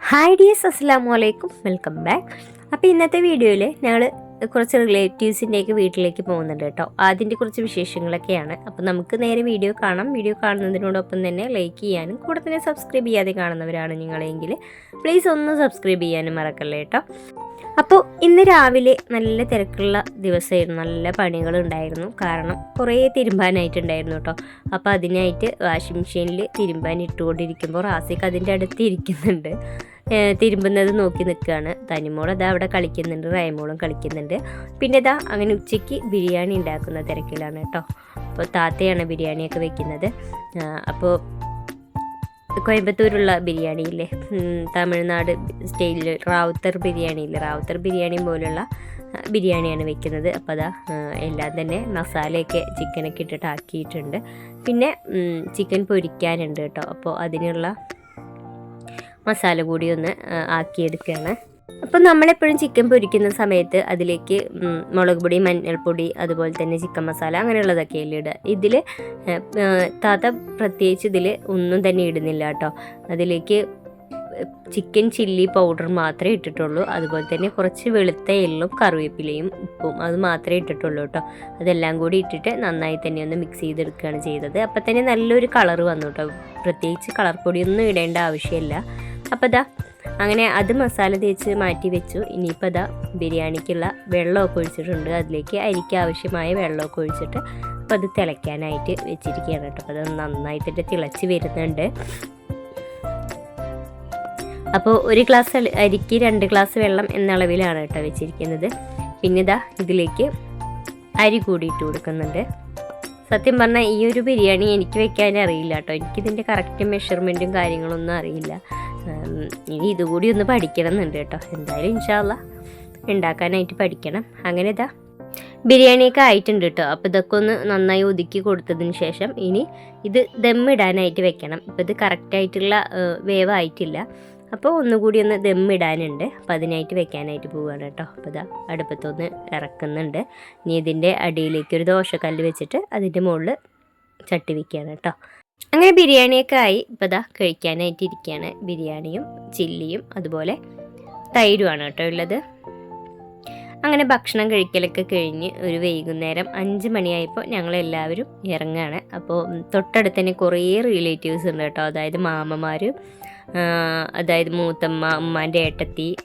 Hi ഡിയസ് അസ്സാം വലൈക്കും welcome back അപ്പോൾ ഇന്നത്തെ വീഡിയോയിൽ ഞങ്ങൾ കുറച്ച് റിലേറ്റീവ്സിന്റെയൊക്കെ വീട്ടിലേക്ക് പോകുന്നുണ്ട് കേട്ടോ. അതിന്റെ കുറച്ച് വിശേഷങ്ങളൊക്കെയാണ്. അപ്പോൾ നമുക്ക് നേരെ വീഡിയോ കാണാം. വീഡിയോ കാണുന്നതിനോടൊപ്പം തന്നെ ലൈക്ക് ചെയ്യാനും കൂടെ തന്നെ സബ്സ്ക്രൈബ് ചെയ്യാതെ കാണുന്നവരാണ് നിങ്ങളെങ്കിൽ പ്ലീസ് ഒന്ന് സബ്സ്ക്രൈബ് ചെയ്യാനും മറക്കല്ലേ കേട്ടോ. അപ്പോൾ ഇന്ന് രാവിലെ നല്ല തിരക്കുള്ള ദിവസമായിരുന്നു. നല്ല പണികളുണ്ടായിരുന്നു. കാരണം കുറേ തിരുമ്പാനായിട്ടുണ്ടായിരുന്നു കേട്ടോ. അപ്പോൾ അതിനായിട്ട് വാഷിംഗ് മെഷീനിൽ തിരുമ്പാൻ ഇട്ടുകൊണ്ടിരിക്കുമ്പോൾ റാസിക്ക് അതിന്റെ അടുത്ത് ഇരിക്കുന്നുണ്ട്. തിരുമ്പുന്നത് നോക്കി നിൽക്കുകയാണ് തനിമോൾ അതാ അവിടെ കളിക്കുന്നുണ്ട്. റൈമോളും കളിക്കുന്നുണ്ട്. പിന്നെ ഇതാ അങ്ങനെ ഉച്ചയ്ക്ക് ബിരിയാണി ഉണ്ടാക്കുന്ന തിരക്കിലാണ് കേട്ടോ. അപ്പോൾ താത്തയാണ് ബിരിയാണിയൊക്കെ വെക്കുന്നത്. അപ്പോൾ കോയമ്പത്തൂരുള്ള ബിരിയാണി ഇല്ലേ തമിഴ്നാട് സ്റ്റൈലിൽ റാവുത്തർ ബിരിയാണി ഇല്ലേ റാവുത്തർ ബിരിയാണി പോലുള്ള ബിരിയാണിയാണ് വെക്കുന്നത്. അപ്പോൾ അതാ എല്ലാം തന്നെ മസാലയൊക്കെ ചിക്കനൊക്കെ ഇട്ടിട്ട് ആക്കിയിട്ടുണ്ട്. പിന്നെ ചിക്കൻ പൊരിക്കാനുണ്ട് കേട്ടോ. അപ്പോൾ അതിനുള്ള മസാല കൂടി ഒന്ന് ആക്കിയെടുക്കുകയാണ് അപ്പോൾ നമ്മളെപ്പോഴും ചിക്കൻ പൊരിക്കുന്ന സമയത്ത് അതിലേക്ക് മുളക് പൊടി മഞ്ഞൾപ്പൊടി അതുപോലെ തന്നെ ചിക്കൻ മസാല അങ്ങനെയുള്ളതൊക്കെ അല്ലേ ഇടുക. ഇതിൽ തത പ്രത്യേകിച്ച് ഇതിൽ ഒന്നും തന്നെ ഇടുന്നില്ല കേട്ടോ. അതിലേക്ക് ചിക്കൻ ചില്ലി പൗഡർ മാത്രമേ ഇട്ടിട്ടുള്ളൂ. അതുപോലെ തന്നെ കുറച്ച് വെളുത്ത എള്ളും കറിവേപ്പിലയും ഉപ്പും അത് മാത്രമേ ഇട്ടിട്ടുള്ളൂ കേട്ടോ. അതെല്ലാം കൂടി ഇട്ടിട്ട് നന്നായി തന്നെ ഒന്ന് മിക്സ് ചെയ്തെടുക്കുകയാണ് ചെയ്തത്. അപ്പം തന്നെ നല്ലൊരു കളർ വന്നു കേട്ടോ. പ്രത്യേകിച്ച് കളർ പൊടിയൊന്നും ഇടേണ്ട ആവശ്യമില്ല. അപ്പോൾ ദാ അങ്ങനെ അത് മസാല തേച്ച് മാറ്റി വെച്ചു. ഇനിയിപ്പോൾ അതാ ബിരിയാണിക്കുള്ള വെള്ളമൊക്കെ ഒഴിച്ചിട്ടുണ്ട്. അതിലേക്ക് അരിക്ക് ആവശ്യമായ വെള്ളമൊക്കെ ഒഴിച്ചിട്ട് അപ്പോൾ അത് തിളയ്ക്കാനായിട്ട് വെച്ചിരിക്കുകയാണ് കേട്ടോ. അപ്പോൾ അത് നന്നായിട്ട് തിളച്ച് വരുന്നുണ്ട്. അപ്പോൾ ഒരു ഗ്ലാസ് അരിക്ക് രണ്ട് ഗ്ലാസ് വെള്ളം എന്ന അളവിലാണ് കേട്ടോ വെച്ചിരിക്കുന്നത്. പിന്നെ ഇതാ ഇതിലേക്ക് അരി കൂടി ഇട്ട് കൊടുക്കുന്നുണ്ട്. സത്യം പറഞ്ഞാൽ ഈ ഒരു ബിരിയാണി എനിക്ക് വെക്കാൻ അറിയില്ല കേട്ടോ. എനിക്കിതിന്റെ കറക്റ്റ് മെഷർമെന്റും കാര്യങ്ങളൊന്നും അറിയില്ല. ഇനി ഇതുകൂടി ഒന്ന് പഠിക്കണം എന്നുണ്ട് കേട്ടോ. എന്തായാലും ഇൻഷാല്ല ഉണ്ടാക്കാനായിട്ട് പഠിക്കണം. അങ്ങനെ ഇതാ ബിരിയാണിയൊക്കെ ആയിട്ടുണ്ട് കേട്ടോ. അപ്പോൾ ഇതൊക്കെ ഒന്ന് നന്നായി ഒതുക്കി കൊടുത്തതിന് ശേഷം ഇനി ഇത് ദമ്മിടാനായിട്ട് വെക്കണം. ഇപ്പോൾ ഇത് കറക്റ്റായിട്ടുള്ള വേവായിട്ടില്ല. അപ്പോൾ ഒന്നുകൂടി ഒന്ന് ദമ്മിടാനുണ്ട് അപ്പം അതിനായിട്ട് വെക്കാനായിട്ട് പോവുകയാണ് കേട്ടോ. അപ്പോൾ ഇതാ അടുപ്പത്തൊന്ന് ഇറക്കുന്നുണ്ട്. ഇനി ഇതിന്റെ അടിയിലേക്ക് ഒരു ദോശക്കല്ല് വെച്ചിട്ട് അതിന്റെ മുകളിൽ ചട്ടി വെക്കുകയാണ് കേട്ടോ. അങ്ങനെ ബിരിയാണിയൊക്കെ ആയി ഇപ്പോൾ ദാ കഴിക്കാനായിട്ട് ഇരിക്കുകയാണ് ബിരിയാണിയും ചില്ലിയും അതുപോലെ തൈരുമാണ് കേട്ടോ ഉള്ളത്. അങ്ങനെ ഭക്ഷണം കഴിക്കലൊക്കെ കഴിഞ്ഞ് ഒരു വൈകുന്നേരം അഞ്ച് മണിയായപ്പോൾ ഞങ്ങളെല്ലാവരും ഇറങ്ങുകയാണ് അപ്പോൾ തൊട്ടടുത്ത് തന്നെ കുറേ റിലേറ്റീവ്സ് ഉണ്ട് കേട്ടോ. അതായത് മാമന്മാർ അതായത് മൂത്തമ്മ ഉമ്മാന്റെ ഏട്ടത്തി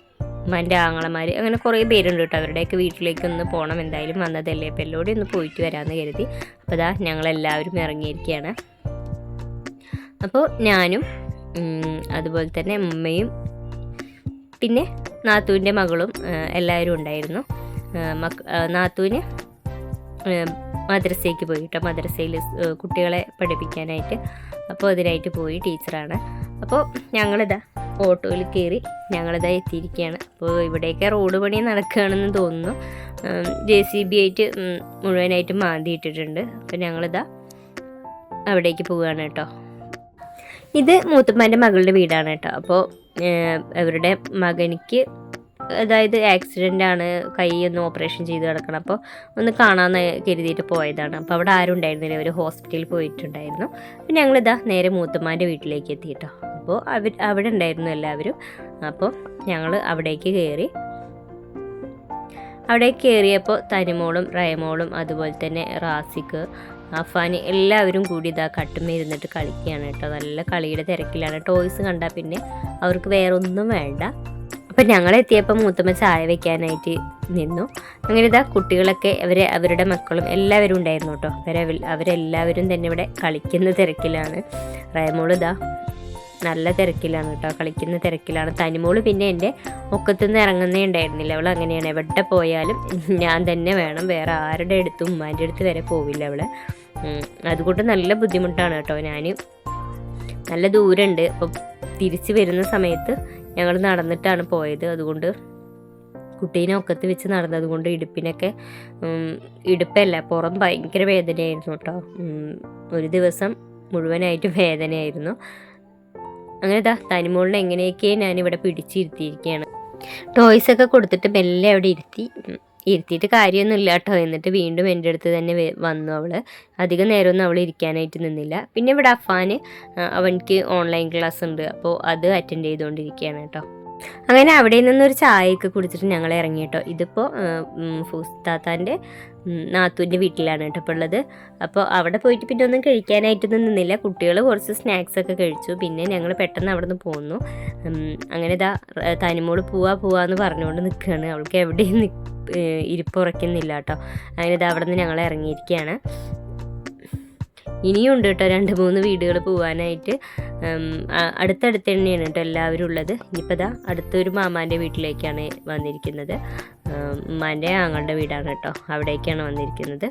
ഉമ്മാന്റെ ആങ്ങളമാർ അങ്ങനെ കുറേ പേരുണ്ട് കേട്ടോ. അവരുടെയൊക്കെ വീട്ടിലേക്ക് ഒന്ന് പോകണം എന്തായാലും വന്നതല്ലേ. അപ്പോൾ എല്ലാവരും ഒന്ന് പോയിട്ട് വരാമെന്ന് കരുതി. അപ്പോൾ അതാ ഞങ്ങളെല്ലാവരും ഇറങ്ങിയിരിക്കുകയാണ്. അപ്പോൾ ഞാനും അതുപോലെ തന്നെ ഉമ്മയും പിന്നെ നാത്തൂന്റെ മകളും എല്ലാവരും ഉണ്ടായിരുന്നു. മക്ക നാത്തൂന് മദ്രസയ്ക്ക് പോയി കേട്ടോ മദ്രസയിൽ കുട്ടികളെ പഠിപ്പിക്കാനായിട്ട് അപ്പോൾ അതിനായിട്ട് പോയി ടീച്ചറാണ്. അപ്പോൾ ഞങ്ങളിതാ ഓട്ടോയിൽ കയറി ഞങ്ങളിതാ എത്തിയിരിക്കുകയാണ്. അപ്പോൾ ഇവിടെയൊക്കെ റോഡ് പണി നടക്കുകയാണെന്ന് തോന്നുന്നു. ജെ സി ബി ആയിട്ട് മുഴുവനായിട്ട് മാന്തിയിട്ടിട്ടുണ്ട് അപ്പോൾ ഞങ്ങളിതാ അവിടേക്ക് പോവുകയാണ് കേട്ടോ. ഇത് മൂത്തമ്മന്റെ മകളുടെ വീടാണ് കേട്ടോ. അപ്പോൾ അവരുടെ മകനിക്ക് അതായത് ആക്സിഡന്റ് ആണ് കൈ ഒന്ന് ഓപ്പറേഷൻ ചെയ്ത് കിടക്കണം. അപ്പോൾ ഒന്ന് കാണാമെന്ന് കരുതിയിട്ട് പോയതാണ്. അപ്പോൾ അവിടെ ആരും ഉണ്ടായിരുന്നില്ല. അവർ ഹോസ്പിറ്റലിൽ പോയിട്ടുണ്ടായിരുന്നു. അപ്പോൾ ഞങ്ങളിതാ നേരെ മൂത്തമ്മാന്റെ വീട്ടിലേക്ക് എത്തി കേട്ടോ. അപ്പോൾ അവർ അവിടെ ഉണ്ടായിരുന്നു എല്ലാവരും. അപ്പോൾ ഞങ്ങൾ അവിടേക്ക് കയറി അവിടെ കയറിയപ്പോൾ തനിമോളും റയമോളും അതുപോലെ തന്നെ റാസിക്ക് അഫാന് എല്ലാവരും കൂടി ഇതാ കട്ടുമ്മ ഇരുന്നിട്ട് കളിക്കുകയാണ് കേട്ടോ. നല്ല കളിയുടെ തിരക്കിലാണ്. ടോയ്സ് കണ്ടാൽ പിന്നെ അവർക്ക് വേറെ ഒന്നും വേണ്ട. അപ്പം ഞങ്ങളെത്തിയപ്പോൾ മൂത്തമ്മ ചായ വെക്കാനായിട്ട് നിന്നു. അങ്ങനെ ഇതാ കുട്ടികളൊക്കെ അവരെ അവരുടെ മക്കളും എല്ലാവരും ഉണ്ടായിരുന്നു കേട്ടോ. അവരെ അവരെല്ലാവരും തന്നെ ഇവിടെ കളിക്കുന്ന തിരക്കിലാണ്. റയമോൾ ഇതാ നല്ല തിരക്കിലാണ് കേട്ടോ. കളിക്കുന്ന തിരക്കിലാണ്. തനിമോൾ പിന്നെ എന്റെ ഒക്കത്തുനിന്ന് ഇറങ്ങുന്നേ ഉണ്ടായിരുന്നില്ല അവൾ അങ്ങനെയാണ്. എവിടെ പോയാലും ഞാൻ തന്നെ വേണം. വേറെ ആരുടെ അടുത്തും ഉമ്മാന്റെ അടുത്ത് വരെ പോവില്ല അവൾ അതുകൊണ്ട് നല്ല ബുദ്ധിമുട്ടാണ് കേട്ടോ. ഞാൻ നല്ല ദൂരമുണ്ട്. അപ്പോൾ തിരിച്ച് വരുന്ന സമയത്ത് ഞങ്ങൾ നടന്നിട്ടാണ് പോയത്. അതുകൊണ്ട് കുട്ടീനെ ഒക്കത്ത് വെച്ച് നടന്നത് കൊണ്ട് ഇടുപ്പിനൊക്കെ ഇടുപ്പല്ല പുറം ഭയങ്കര വേദനയായിരുന്നു കേട്ടോ. ഒരു ദിവസം മുഴുവനായിട്ട് വേദനയായിരുന്നു. അങ്ങനെ ഇതാ തനിമോളിനെ എങ്ങനെയൊക്കെ ഞാനിവിടെ പിടിച്ചിരുത്തിയിരിക്കുകയാണ്. ടോയ്സ് ഒക്കെ കൊടുത്തിട്ട് മെല്ലെ അവിടെ ഇരുത്തി. ഇരുത്തിയിട്ട് കാര്യമൊന്നുമില്ല കേട്ടോ. എന്നിട്ട് വീണ്ടും എന്റെ അടുത്ത് തന്നെ വന്നു അവൾ അധികം നേരമൊന്നും അവൾ ഇരിക്കാനായിട്ട് നിന്നില്ല. പിന്നെ ഇവിടെ അഫാന് അവൻക്ക് ഓൺലൈൻ ക്ലാസ് ഉണ്ട്. അപ്പോൾ അത് അറ്റൻഡ് ചെയ്തുകൊണ്ടിരിക്കുകയാണ് കേട്ടോ. അങ്ങനെ അവിടെ നിന്നൊരു ചായയൊക്കെ കുടിച്ചിട്ട് ഞങ്ങൾ ഇറങ്ങി കേട്ടോ ഇതിപ്പോൾ ഫൂസ്താത്താന്റെ നാത്തൂന്റെ വീട്ടിലാണ് കേട്ടോ ഇപ്പോൾ ഉള്ളത്. അപ്പോൾ അവിടെ പോയിട്ട് പിന്നെ ഒന്നും കഴിക്കാനായിട്ടൊന്നും നിന്നില്ല. കുട്ടികൾ കുറച്ച് സ്നാക്സ് ഒക്കെ കഴിച്ചു. പിന്നെ ഞങ്ങൾ പെട്ടെന്ന് അവിടെ നിന്ന് പോന്നു അങ്ങനെ ഇതാ തനിമോൾ പോവാ പോവാന്ന് പറഞ്ഞുകൊണ്ട് നിൽക്കുകയാണ് അവൾക്ക് എവിടെയും ഇരിപ്പുറയ്ക്കുന്നില്ല കേട്ടോ. അങ്ങനെ ഇതാ അവിടെ നിന്ന് ഞങ്ങൾ ഇറങ്ങിയിരിക്കുകയാണ് ഇനിയും ഉണ്ട് കേട്ടോ രണ്ട് മൂന്ന് വീടുകൾ പോകാനായിട്ട് അടുത്തടുത്ത് തന്നെയാണ് കേട്ടോ എല്ലാവരും ഉള്ളത്. ഇനിയിപ്പോൾ ഇതാ അടുത്തൊരു മാമാന്റെ വീട്ടിലേക്കാണ് വന്നിരിക്കുന്നത്. ഉമ്മാന്റെ ആങ്ങളുടെ വീടാണ് കേട്ടോ അവിടേക്കാണ് വന്നിരിക്കുന്നത്.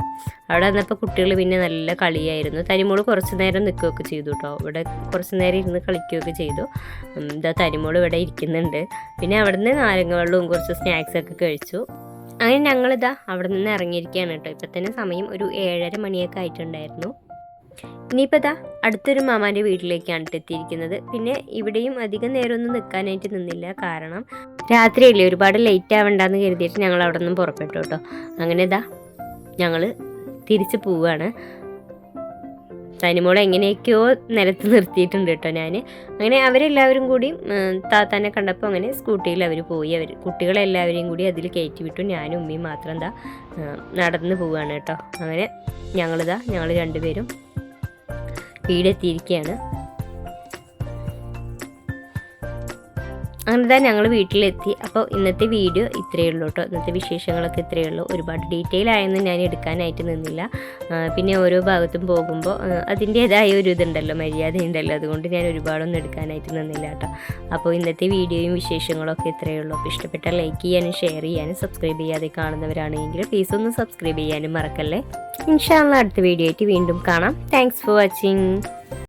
അവിടെ വന്നപ്പോൾ കുട്ടികൾ പിന്നെ നല്ല കളിയായിരുന്നു. തനിമോൾ കുറച്ച് നേരം നിൽക്കുകയൊക്കെ ചെയ്തു കേട്ടോ. ഇവിടെ കുറച്ച് നേരം ഇരുന്ന് കളിക്കുകയൊക്കെ ചെയ്തു. ഇതാ തനിമോൾ ഇവിടെ ഇരിക്കുന്നുണ്ട്. പിന്നെ അവിടുന്ന് നാരങ്ങ വെള്ളവും കുറച്ച് സ്നാക്സൊക്കെ കഴിച്ചു. അങ്ങനെ ഞങ്ങളിതാ അവിടെ നിന്ന് ഇറങ്ങിയിരിക്കുകയാണ് കേട്ടോ. ഇപ്പം തന്നെ സമയം ഒരു ഏഴര മണിയൊക്കെ ആയിട്ടുണ്ടായിരുന്നു. ഇനിയിപ്പോൾ ഇതാ അടുത്തൊരു മാമാന്റെ വീട്ടിലേക്കാണ് എത്തിയിരിക്കുന്നത് പിന്നെ ഇവിടെയും അധികം നേരമൊന്നും നിൽക്കാനായിട്ട് നിന്നില്ല. കാരണം രാത്രിയല്ലേ ഒരുപാട് ലേറ്റ് ആവണ്ടെന്ന് കരുതിയിട്ട് ഞങ്ങൾ അവിടെ നിന്നും പുറപ്പെട്ടു കേട്ടോ. അങ്ങനെ ഇതാ ഞങ്ങൾ തിരിച്ച് പോവുകയാണ് തനിമോളെ എങ്ങനെയൊക്കെയോ നിലത്ത് നിർത്തിയിട്ടുണ്ട് കേട്ടോ ഞാൻ അങ്ങനെ അവരെല്ലാവരും കൂടി താത്താനെ കണ്ടപ്പോൾ അങ്ങനെ സ്കൂട്ടിയിൽ അവർ പോയി. അവർ കുട്ടികളെല്ലാവരെയും കൂടി അതിൽ കയറ്റി വിട്ടു. ഞാനും ഉമ്മയും മാത്രം എന്താ നടന്ന് പോവുകയാണ് കേട്ടോ. അങ്ങനെ ഞങ്ങളിതാ ഞങ്ങൾ രണ്ടുപേരും വീടെത്തിയിരിക്കുകയാണ് അങ്ങനെ തന്നെ ഞങ്ങൾ വീട്ടിലെത്തി. അപ്പോൾ ഇന്നത്തെ വീഡിയോ ഇത്രയേ ഉള്ളൂ കേട്ടോ. ഇന്നത്തെ വിശേഷങ്ങളൊക്കെ ഇത്രയേ ഉള്ളൂ. ഒരുപാട് ഡീറ്റെയിൽ ആയൊന്നും ഞാൻ എടുക്കാനായിട്ട് നിന്നില്ല. പിന്നെ ഓരോ ഭാഗത്തും പോകുമ്പോൾ അതിന്റേതായ ഒരു ഇതുണ്ടല്ലോ മര്യാദ ഉണ്ടല്ലോ അതുകൊണ്ട് ഞാൻ ഒരുപാടൊന്നും എടുക്കാനായിട്ട് നിന്നില്ല കേട്ടോ. അപ്പോൾ ഇന്നത്തെ വീഡിയോയും വിശേഷങ്ങളൊക്കെ ഇത്രയേ ഉള്ളൂ. അപ്പോൾ ഇഷ്ടപ്പെട്ട ലൈക്ക് ചെയ്യാനും ഷെയർ ചെയ്യാനും സബ്സ്ക്രൈബ് ചെയ്യാതെ കാണുന്നവരാണെങ്കിൽ പ്ലീസ് ഒന്ന് സബ്സ്ക്രൈബ് ചെയ്യാനും മറക്കല്ലേ. ഇൻഷാല്ല അടുത്ത വീഡിയോ ആയിട്ട് വീണ്ടും കാണാം. Thanks for watching